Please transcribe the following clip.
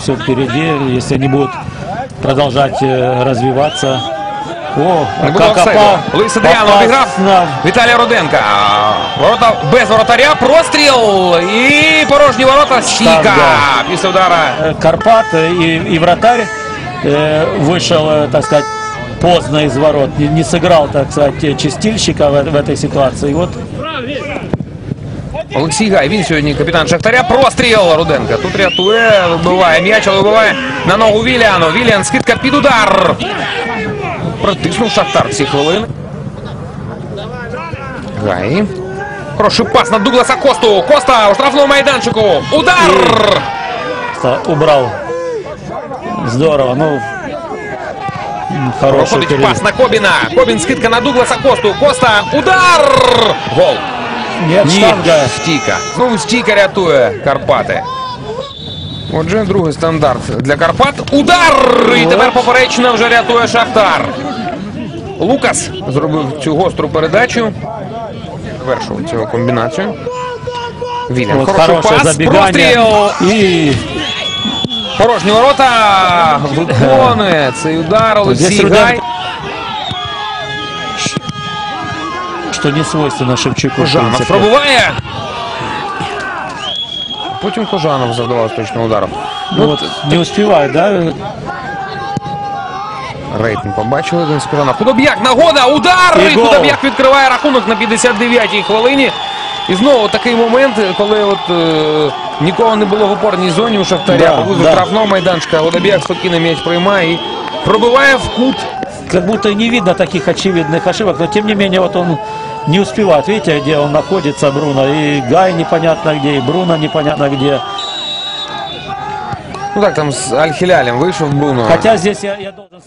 все впереди, если они будут продолжать э, развиваться. О, Не було как офсайду. опа- Луїс Адріано обіграв опасно. Віталія Руденка. Ворота без воротаря. Простріл. І порожні ворота. Стійка. Штанга. Після удара. Э, Карпат и, и вратарь э, вышел, э, так сказать, поздно из ворот, не, не сыграл, так сказать, э, чистильщика в, в этой ситуации. И вот Олексій Гай, він сьогодні капітан Шахтаря. Простріл Руденка. Тут рятує, вибиває м'яч, але вибиває на ногу Віліану. Віліан, скидка під удар. Протиснув Шахтар ці хвилини. Гай. Хороший пас на Дугласа Косту. Коста у штрафному майданчику. Удар! убрал. Здорово, ну, хороший Проходить пас на Кобіна. Кобін скидка на Дугласа Косту. Коста. Удар! Гол. Ні, штанга. стійка. Знову стійка рятує Карпати. Отже, другий стандарт для Карпат. Удар! І тепер поперечна вже рятує Шахтар. Лукас зробив цю гостру передачу. Завершив цю комбінацію. Вільям. Вот Хороший пас. Простріл. И Порожні ворота. Виконує цей удар Олексій Гай. Что не свойственно Шевчуку. Кожанов пробуває. Потім Кожанов завдавав точного удару. Ну, вот, не успевает, да? Рейтинг побачили один з Кожанов. Худоб'як, нагода, удар! І І гол. Худоб'як відкриває рахунок на 59-й хвилині. І знову такий момент, коли от е, нікого не було в опорній зоні у Шахтаря, Да, поблизу да. штрафного майданчика. Худоб'як спокійно м'яч приймає і пробиває в кут. Как будто не видно таких очевидных ошибок, но тем не менее вот он не успевает. Видите, где он находится, Бруно, и Гай непонятно где, и Бруно непонятно где. Ну так, там з Аль-Хілялем вийшов Бруно. Хотя здесь я, я должен...